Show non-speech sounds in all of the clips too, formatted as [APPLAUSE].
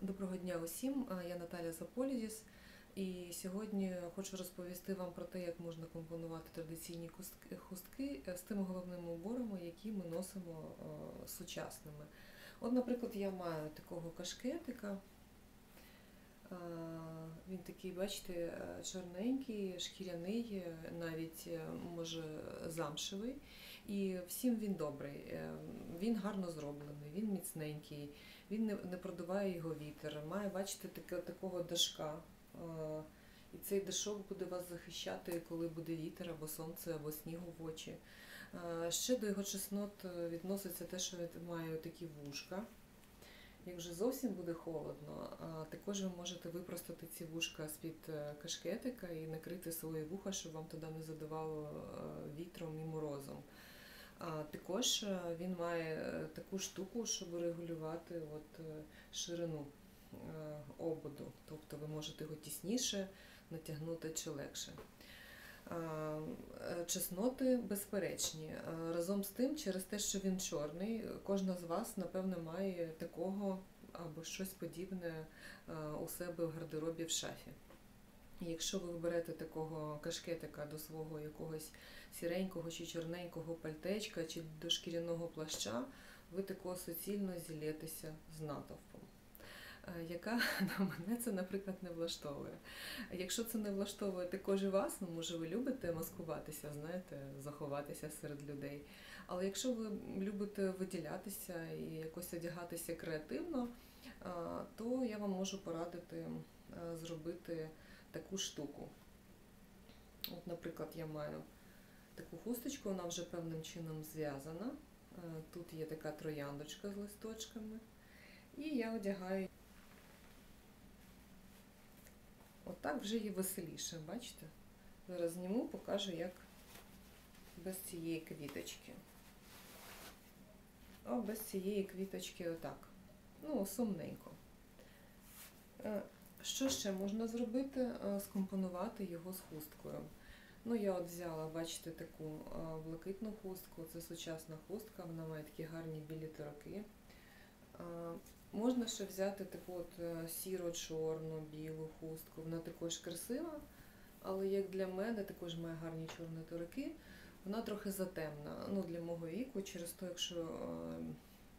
Доброго дня усім. Е, Я Наталя Заполідіс. І сьогодні хочу розповісти вам про те, як можна компонувати традиційні хустки е, з тими головними уборами, які ми носимо е, сучасними. От, наприклад, я маю такого кашкетика. Такий, бачите, е, чорненький, шкіряний, е, навіть е, може замшевий. І всім він добрий. Він гарно зроблений, він міцненький, він не, продуває його вітер. Має, бачите, такого дашка. І цей дашок буде вас захищати, коли буде вітер або сонце, або снігу в очі. Ще до його чеснот відноситься те, що він має такі вушка. Як вже зовсім буде холодно, також ви можете випростати ці вушка з-під е, кашкетика і накрити свої вуха, щоб вам туди не задавало е, вітром і морозом. Також е, він має таку штуку, щоб регулювати от, ширину ободу. Тобто ви можете його тісніше натягнути чи легше. Е, Чесноти безперечні. Разом з тим, через те, що він чорний, кожна з вас, напевно, має такого або щось подібне у себе в гардеробі в шафі. Якщо ви берете такого кашкетика до свого якогось сіренького чи чорненького пальтечка чи до шкіряного плаща, ви такого суцільно зілєтеся з натовпом. Е, Яка [LAUGHS] на мене це, наприклад, не влаштовує. Якщо це не влаштовує також і вас, ну може ви любите маскуватися, знаєте, заховатися серед людей. Але якщо ви любите виділятися і якось одягатися креативно, е, то я вам можу порадити е, зробити таку штуку. От, наприклад, я маю таку хусточку, вона вже певним чином зв'язана. Тут є така трояндочка з листочками. І я одягаю. Отак вже є веселіше, бачите? Зараз зніму, покажу, як без цієї квіточки. А без цієї квіточки отак. Ну, сумненько. Е, Що ще можна зробити? Е, Скомпонувати його з хусткою. Ну, я от взяла, бачите, таку е, блакитну хустку. Це сучасна хустка, вона має такі гарні білі тороки. Можна ще взяти таку от е, сіро-чорну білу хустку. Вона також красива, але як для мене також має гарні чорні тороки. Вона трохи затемна. Ну, для мого віку, через те, якщо е,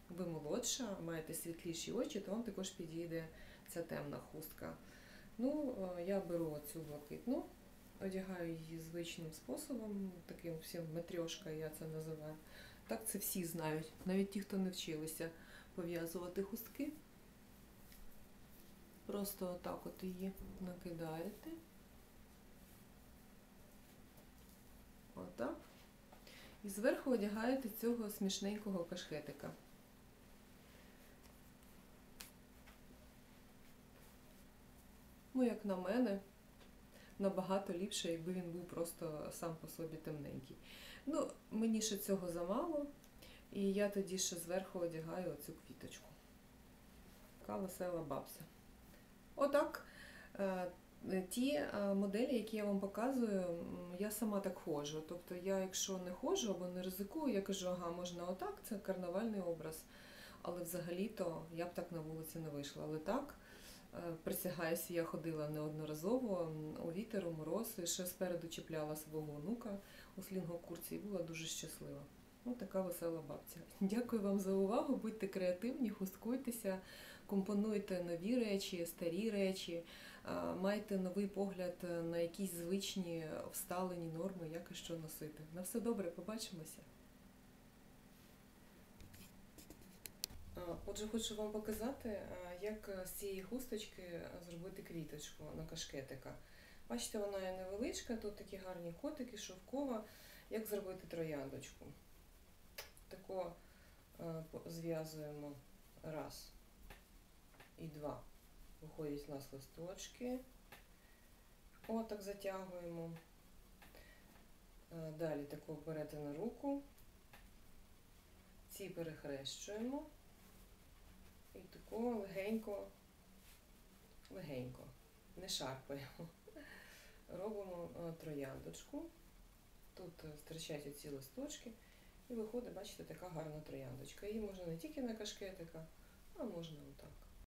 ви молодша, маєте світліші очі, то вам також підійде ця темна хустка. Ну, е, я беру цю блакитну, одягаю її звичним способом, таким всім матрьошка, я це називаю. Так це всі знають, навіть ті, хто не вчилися пов'язувати хустки. Просто отак от її накидаєте. Отак. І зверху одягаєте цього смішненького кашкетика. Ну, як на мене, набагато ліпше, якби він був просто сам по собі темненький. Ну, мені ще цього замало, і я тоді ще зверху одягаю оцю квіточку. Така весела бабця. Отак. е, Ті е, моделі, які я вам показую, я сама так ходжу. Тобто я, якщо не ходжу або не ризикую, я кажу, ага, можна отак, це карнавальний образ. Але взагалі-то я б так на вулиці не вийшла. Але так, е, присягаюся, я ходила неодноразово у вітер, у мороз, і ще спереду чіпляла свого онука у слінгокурці і була дуже щаслива. Ну, така весела бабця. Дякую вам за увагу. Будьте креативні, хусткуйтеся, компонуйте нові речі, старі речі, майте новий погляд на якісь звичні всталені норми, як і що носити. На все добре, побачимося. Отже, хочу вам показати, як з цієї хусточки зробити квіточку на кашкетика. Бачите, вона є невеличка, тут такі гарні котики, шовкова. Як зробити трояндочку? Тако е, зв'язуємо раз і два. Виходять у нас листочки. Отак затягуємо. Е, Далі тако берете на руку. Ці перехрещуємо. І тако легенько, легенько, не шарпаємо. Робимо е, трояндочку. Тут е, ці листочки. І виходить, бачите, така гарна трояндочка. Її можна не тільки на кашкетика, а можна отак.